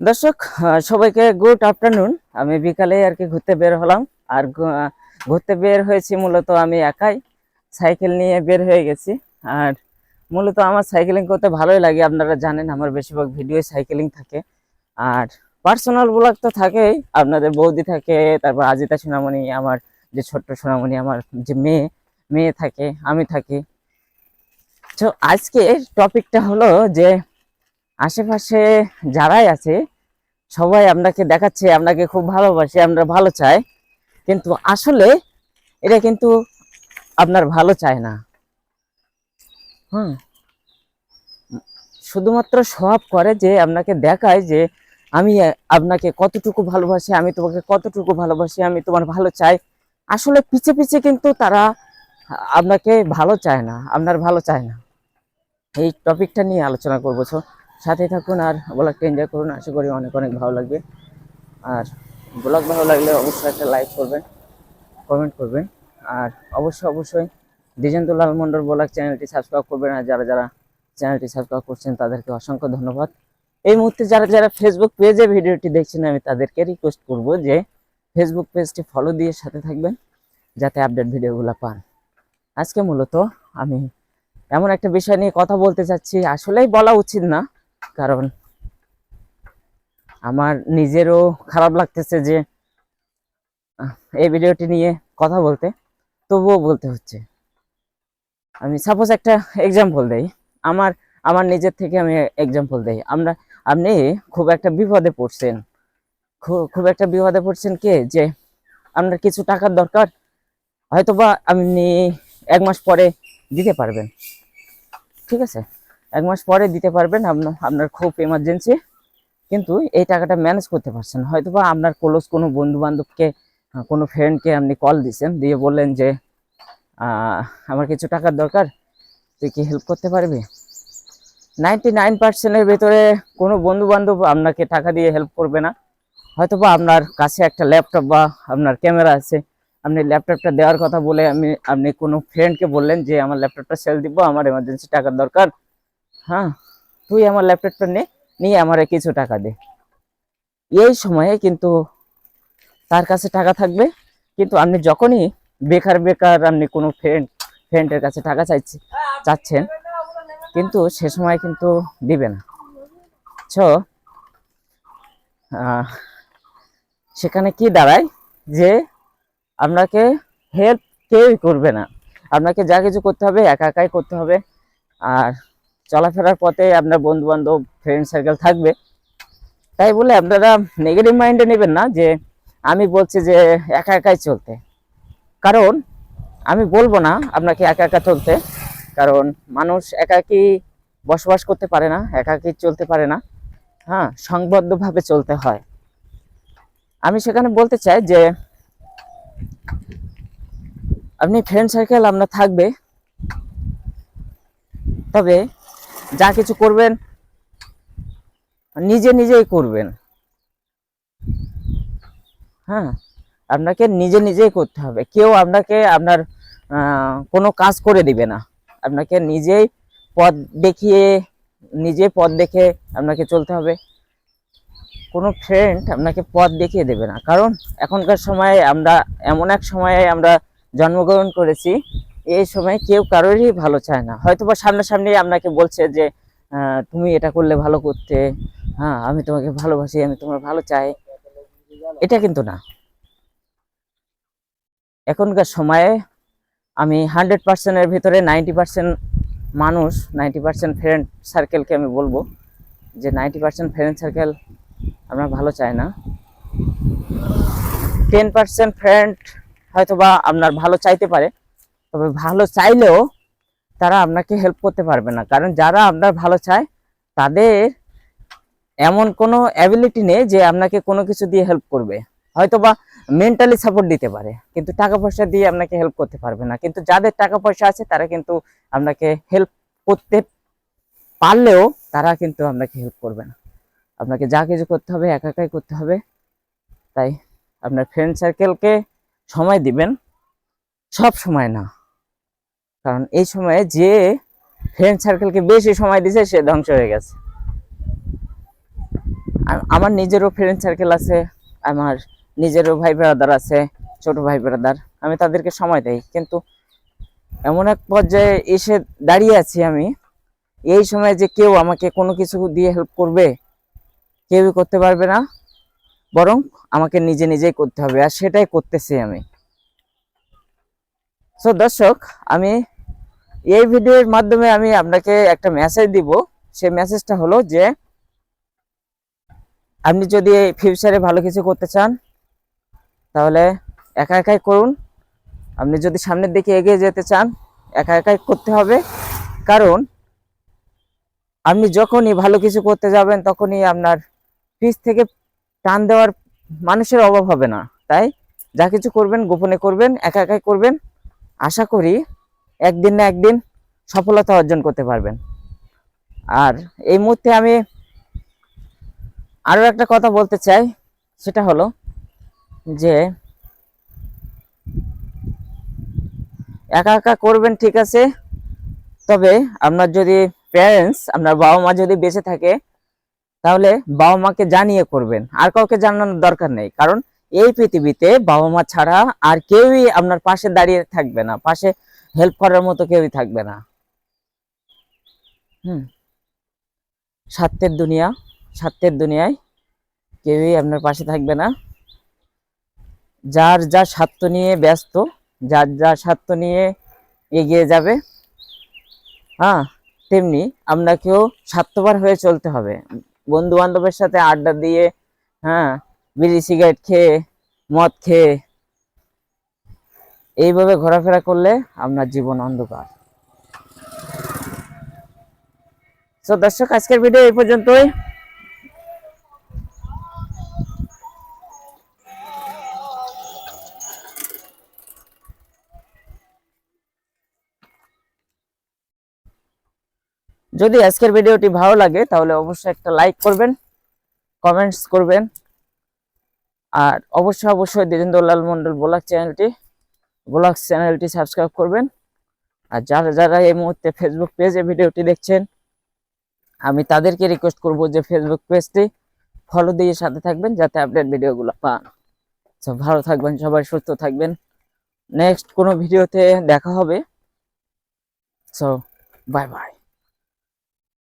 দর্শক সবাইকে good afternoon আমি বিকালে আর কি ঘুরতে বের হলাম। আর ঘুরতে বের হয়েছি মূলত আমি একাই। সাইকেল নিয়ে বের হয়ে গেছি। আর মূলত আমার সাইকেলিং করতে ভালোই লাগে। আপনারা জানেন আমার বেশিরভাগ ভিডিও সাইকেলিং থাকে। আর পার্সোনাল ব্লগ তো থাকেই। আপনাদের বৌদি থাকে, তারপর আজিতা সোনামণি, আমার যে ছোট্ট সোনামণি, আমার যে মেয়ে মেয়ে থাকে, আমি থাকি। তো আজকে টপিকটা হলো যে আশেপাশে যারাই আছে, সবাই আপনাকে দেখাচ্ছে, আপনাকে খুব ভালোবাসে, আমরা ভালো চাই। কিন্তু আসলে এটা কিন্তু আপনার ভালো চায় না। হুম। শুধুমাত্র সব করে যে আপনাকে দেখায় যে আমি আপনাকে কতটুকু ভালোবাসি, আমি তোমাকে কতটুকু ভালোবাসি, আমি তোমার ভালো চাই। আসলে পিছে পিছে কিন্তু তারা আপনাকে ভালো চায় না, আপনার ভালো চায় না। এই টপিকটা নিয়ে আলোচনা করব। সাথে থাকুন আর ব্লগটা এনজয় করুন। আশা করি অনেক অনেক ভালো লাগবে। আর ব্লগ ভালো লাগলে অবশ্যই একটা লাইক করবেন কমেন্ট করবেন। আর অবশ্যই অবশ্যই লাল মন্ডল ব্লগ চ্যানেলটি সাবস্ক্রাইব করবেন। আর যারা যারা চ্যানেলটি সাবস্ক্রাইব করছেন, তাদেরকে অসংখ্য ধন্যবাদ। এই মুহূর্তে যারা যারা ফেসবুক পেজে ভিডিওটি দেখছেন, আমি তাদেরকে রিকোয়েস্ট করব যে ফেসবুক পেজটি ফলো দিয়ে সাথে থাকবেন, যাতে আপডেট ভিডিওগুলো পান। আজকে মূলত আমি এমন একটা বিষয় নিয়ে কথা বলতে চাচ্ছি। আসলেই বলা উচিত না কারণ আমার নিজেরও খারাপ লাগতেছে যে এই ভিডিওটি নিয়ে কথা বলতে, তবুও বলতে হচ্ছে। আমি সাপোজ একটা এক্সাম্পল দেই। আমার আমার নিজের থেকে আমি এক্সাম্পল দেই। আমরা, আপনি খুব একটা বিপদে পড়ছেন। খুব একটা বিপদে পড়ছেন কে? যে আপনার কিছু টাকার দরকার, হয়তোবা আপনি এক মাস পরে দিতে পারবেন। ঠিক আছে? এক মাস পরে দিতে পারবেন আপনার খুব এমার্জেন্সি কিন্তু এই টাকাটা ম্যানেজ করতে পারছেন হয়তোবা আপনার ক্লোজ কোনো বন্ধু বান্ধবকে কোনো ফ্রেন্ডকে আপনি কল দিয়েছেন দিয়ে বললেন যে আমার কিছু টাকার দরকার, তুই কি হেল্প করতে পারবি? নাইনটি নাইন পার্সেন্টের ভেতরে কোনো বন্ধু বান্ধব আপনাকে টাকা দিয়ে হেল্প করবে না। হয়তোবা আপনার কাছে একটা ল্যাপটপ বা আপনার ক্যামেরা আছে, আপনি ল্যাপটপটা দেওয়ার কথা বলে আমি, আপনি কোনো ফ্রেন্ডকে বললেন যে, আমার ল্যাপটপটা সেল দিব, আমার এমার্জেন্সি টাকার দরকার। হ্যাঁ তুই আমার ল্যাপটপটা নে, নিয়ে আমারে কিছু টাকা দে। এই সময়ে কিন্তু তার কাছে টাকা থাকবে, কিন্তু আপনি যখনই বেকার বেকার আপনি কোনো ফ্রেন্ড ফ্রেন্ডের কাছে টাকা চাইছে, চাচ্ছেন, কিন্তু সে সময় কিন্তু দিবে না। ছ সেখানে কি দাঁড়ায় যে আপনাকে হেল্প কেউই করবে না। আপনাকে যা কিছু করতে হবে, একা একাই করতে হবে, আর চলাফেরার পথে আপনার বন্ধু বান্ধব ফ্রেন্ড সার্কেল থাকবে। তাই বলে আপনারা নেগেটিভ মাইন্ডে নেবেন না যে আমি বলছি যে একা একাই চলতে। কারণ আমি বলব না আপনাকে একা একা চলতে। কারণ মানুষ একাকি বসবাস করতে পারে না, একাকি চলতে পারে না। হ্যাঁ সংবদ্ধভাবে চলতে হয়। আমি সেখানে বলতে চাই যে আপনি ফ্রেন্ড সার্কেল আপনার থাকবে। তবে যা কিছু করবেন, নিজে নিজেই করবেন। হ্যাঁ আপনাকে নিজে নিজেই করতে হবে। কেউ আপনাকে আপনার কোনো কাজ করে দিবে না। আপনাকে নিজেই পথ দেখিয়ে, নিজে পথ দেখে আপনাকে চলতে হবে। কোনো ফ্রেন্ড আপনাকে পথ দেখিয়ে দেবে না। কারণ এখনকার সময়ে আমরা, এমন এক সময়ে আমরা জন্মগ্রহণ করেছি এই সময় কেউ কারোরই ভালো চায় না। হয়তো বা সামনাসামনি আপনাকে বলছে যে তুমি এটা করলে ভালো করতে। হ্যাঁ আমি তোমাকে ভালোবাসি, আমি তোমার ভালো চাই। এটা কিন্তু না। এখনকার সময়ে আমি হান্ড্রেড পার্সেন্টের ভিতরে নাইনটি পার্সেন্ট মানুষ নাইনটি পার্সেন্ট ফ্রেন্ড সার্কেলকে আমি বলব, যে নাইনটি পার্সেন্ট ফ্রেন্ড সার্কেল আমরা ভালো চাই না। টেন পার্সেন্ট ফ্রেন্ড হয়তো বা আপনার ভালো চাইতে পারে তবে ভালো চাইলেও তারা আপনাকে হেল্প করতে পারবে না। কারণ যারা আপনার ভালো চায়, তাদের এমন কোনো অ্যাবিলিটি নেই যে আপনাকে কোনো কিছু দিয়ে হেল্প করবে। হয়তো বা মেন্টালি সাপোর্ট দিতে পারে, কিন্তু টাকা পয়সা দিয়ে আপনাকে হেল্প করতে পারবে না। কিন্তু যাদের টাকা পয়সা আছে, তারা কিন্তু আপনাকে হেল্প করতে পারলেও তারা কিন্তু আপনাকে হেল্প করবে না। আপনাকে যা কিছু করতে হবে, একা একাই করতে হবে। তাই আপনার ফ্রেন্ড সার্কেলকে সময় দিবেন, সব সময় না। কারণ এই সময়ে যে ফ্রেন্ড সার্কেলকে বেশি সময় দিছে, সে ধ্বংস হয়ে গেছে। আমার নিজেরও ফ্রেন্ড সার্কেল আছে, আমার নিজেরও ভাই ব্রাদার আছে, ছোট ভাই ব্রাদার আমি তাদেরকে সময় দেই। কিন্তু এমন এক পর্যায়ে এসে দাঁড়িয়ে আছি আমি, এই সময় যে কেউ আমাকে কোনো কিছু দিয়ে হেল্প করবে, কেউই করতে পারবে না, বরং আমাকে নিজে নিজেই করতে হবে, আর সেটাই করতেছি আমি। সো দর্শক, আমি এই ভিডিওর মাধ্যমে আমি আপনাকে একটা মেসেজ দিব। সেই মেসেজটা হলো যে, আপনি যদি ফিউচারে ভালো কিছু করতে চান, তাহলে একা একাই করুন। আপনি যদি সামনের দিকে এগিয়ে যেতে চান, একা একাই করতে হবে। কারণ, আপনি যখনই ভালো কিছু করতে যাবেন, তখনই আপনার পিছ থেকে টান দেওয়ার মানুষের অভাব হবে না। তাই, যা কিছু করবেন, গোপনে করবেন, একা একাই করবেন। আশা করি একদিন না একদিন সফলতা অর্জন করতে পারবেন। আর এই মুহূর্তে আমি আরও একটা কথা বলতে চাই, সেটা হলো যে একা একা করবেন ঠিক আছে, তবে আপনার যদি প্যারেন্টস আপনার বাবা মা যদি বেঁচে থাকে, তাহলে বাবা মাকে জানিয়ে করবেন। আর কাউকে জানানোর দরকার নেই, কারণ এই পৃথিবীতে বাবা মা ছাড়া আর কেউই আপনার পাশে দাঁড়িয়ে থাকবে না। পাশে হেল্প করার মতো কেউই থাকবে না। হুম। স্বার্থের দুনিয়া স্বার্থের দুনিয়ায় কেউই আপনার পাশে থাকবে না। যার যা স্বার্থ নিয়ে ব্যস্ত, যার যা স্বার্থ নিয়ে এগিয়ে যাবে হ্যাঁ তেমনি আপনাকেও স্বার্থপর হয়ে চলতে হবে। বন্ধু বান্ধবের সাথে আড্ডা দিয়ে হ্যাঁ বিড়ি সিগারেট খেয়ে, মদ খেয়ে এইভাবে ঘোরাফেরা করলে আপনার জীবন অন্ধকার। তো দর্শক, আজকের ভিডিও এই পর্যন্তই। যদি আজকের ভিডিওটি ভালো লাগে, তাহলে অবশ্যই একটা লাইক করবেন কমেন্টস করবেন, আর অবশ্যই অবশ্যই দ্বিজেন্দ্রলাল মন্ডল ব্লগ চ্যানেলটি ব্লগ চ্যানেলটি সাবস্ক্রাইব করবেন। আর যারা যারা এই মুহূর্তে ফেসবুক পেজে ভিডিওটি দেখছেন, আমি তাদেরকে রিকোয়েস্ট করব যে ফেসবুক পেজটি ফলো দিয়ে সাথে থাকবেন, যাতে আপডেট ভিডিওগুলো পান। তো ভালো থাকবেন, সবাই সুস্থ থাকবেন। নেক্সট কোনো ভিডিওতে দেখা হবে। So bye bye